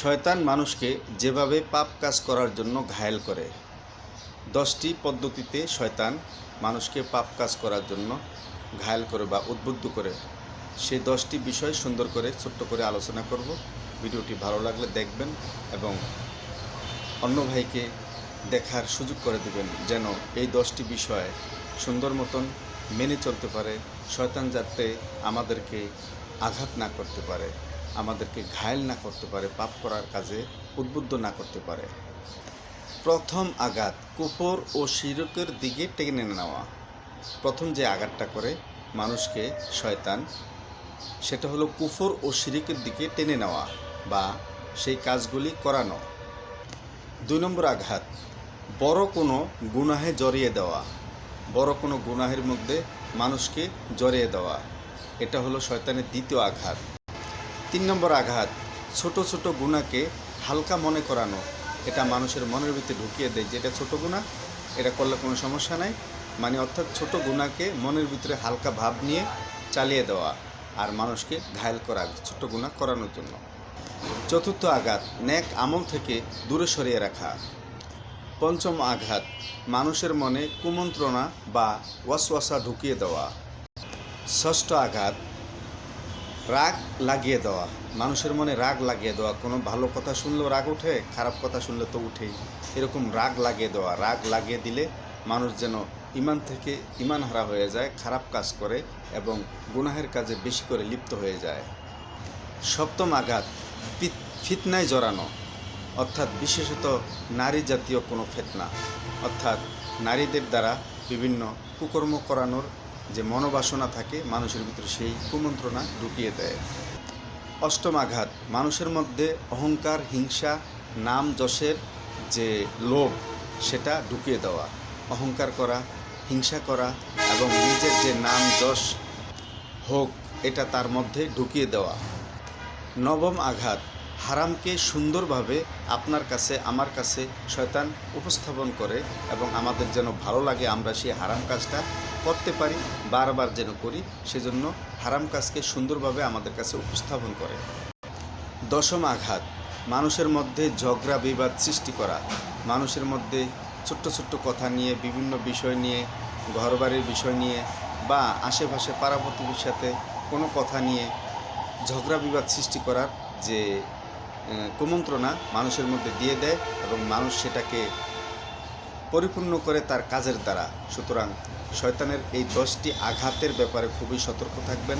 শয়তান মানুষকে যেভাবে পাপ কাজ করার জন্য ঘায়েল করে, দশটি পদ্ধতিতে শয়তান মানুষকে পাপ কাজ করার জন্য ঘায়েল করে বা উদ্বুদ্ধ করে। সেই দশটি বিষয় সুন্দর করে, ছোট্ট করে আলোচনা করব। ভিডিওটি ভালো লাগলে দেখবেন এবং অন্য ভাইকে দেখার সুযোগ করে দেবেন যেন এই দশটি বিষয় সুন্দর মতন মেনে চলতে পারে, শয়তান যাতে আমাদেরকে আঘাত না করতে পারে। আমাদেরকে ঘায়েল না করতে পারে, পাপ করার কাজে উদ্বুদ্ধ না করতে পারে। প্রথম আঘাত কুফর ও শিরকের দিকে টেনে নেওয়া। প্রথম যে আঘাতটা করে মানুষকে শয়তান, সেটা হলো কুফর ও শিরিকের দিকে টেনে নেওয়া বা সেই কাজগুলি করানো। দুই নম্বর আঘাত, বড় কোনো গুনাহে জড়িয়ে দেওয়া। বড় কোনো গুনাহের মধ্যে মানুষকে জড়িয়ে দেওয়া। এটা হলো শয়তানের দ্বিতীয় আঘাত। তিন নম্বর আঘাত, ছোট ছোট গুণাকে হালকা মনে করানো। এটা মানুষের মনের ভিতরে ঢুকিয়ে দেয় যে এটা ছোটো গুণা, এটা করলে কোনো সমস্যা নাই। মানে অর্থাৎ ছোট গুণাকে মনের ভিতরে হালকা ভাব নিয়ে চালিয়ে দেওয়া আর মানুষকে ঘায়েল করা, ছোট গুণা করানোর জন্য। চতুর্থ আঘাত, ন্যাক আমল থেকে দূরে সরিয়ে রাখা। পঞ্চম আঘাত, মানুষের মনে কুমন্ত্রণা বা ওয়াসওয়াসা ঢুকিয়ে দেওয়া। ষষ্ঠ আঘাত রাগ লাগিয়ে দেওয়া। মানুষের মনে রাগ লাগিয়ে দেওয়া। কোনো ভালো কথা শুনলেও রাগ ওঠে, খারাপ কথা শুনলে তো উঠেই এরকম রাগ লাগিয়ে দেওয়া। রাগ লাগিয়ে দিলে মানুষ যেন ইমান থেকে ইমান হারা হয়ে যায়, খারাপ কাজ করে এবং গুনাহের কাজে বেশি করে লিপ্ত হয়ে যায়। সপ্তম আঘাত ফিতনায় জড়ানো। অর্থাৎ বিশেষত নারী জাতীয় কোনো ফেতনা। অর্থাৎ নারীদের দ্বারা বিভিন্ন কুকর্ম করানোর যে মনোবাসনা থাকে, মানুষের ভিতরে সেই কুমন্ত্রণা ঢুকিয়ে দেয়। অষ্টম আঘাত, মানুষের মধ্যে অহংকার, হিংসা, নাম যশের যে লোভ, সেটা ঢুকিয়ে দেওয়া। অহংকার করা, হিংসা করা এবং নিজের যে নাম যশ হোক, এটা তার মধ্যে ঢুকিয়ে দেওয়া। নবম আঘাত, হারামকে সুন্দরভাবে আপনার কাছে, আমার কাছে শয়তান উপস্থাপন করে এবং আমাদের যেন ভালো লাগে, আমরা সেই হারাম কাজটা করতে পারি, বারবার যেন করি, সেজন্য হারাম কাজকে সুন্দরভাবে আমাদের কাছে উপস্থাপন করে। দশম আঘাত, মানুষের মধ্যে ঝগড়া, বিবাদ সৃষ্টি করা। মানুষের মধ্যে ছোট্ট ছোট্ট কথা নিয়ে, বিভিন্ন বিষয় নিয়ে, ঘরবাড়ির বিষয় নিয়ে বা আশেপাশে পাড়া সাথে কোনো কথা নিয়ে ঝগড়া, বিবাদ সৃষ্টি করার যে কুমন্ত্রণা মানুষের মধ্যে দিয়ে দেয় এবং মানুষ সেটাকে পরিপূর্ণ করে তার কাজের দ্বারা। সুতরাং শয়তানের এই দশটি আঘাতের ব্যাপারে খুবই সতর্ক থাকবেন,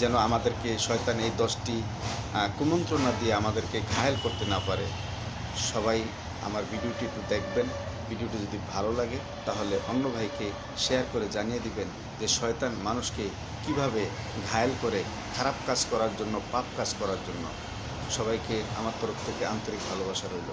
যেন আমাদেরকে শয়তান এই দশটি কুমন্ত্রণা দিয়ে আমাদেরকে ঘায়েল করতে না পারে। সবাই আমার ভিডিওটি একটু দেখবেন। ভিডিওটি যদি ভালো লাগে, তাহলে অন্য ভাইকে শেয়ার করে জানিয়ে দিবেন যে শয়তান মানুষকে কীভাবে ঘায়েল করে, খারাপ কাজ করার জন্য, পাপ কাজ করার জন্য। সবাইকে আমার তরফ থেকে আন্তরিক ভালোবাসা রইল।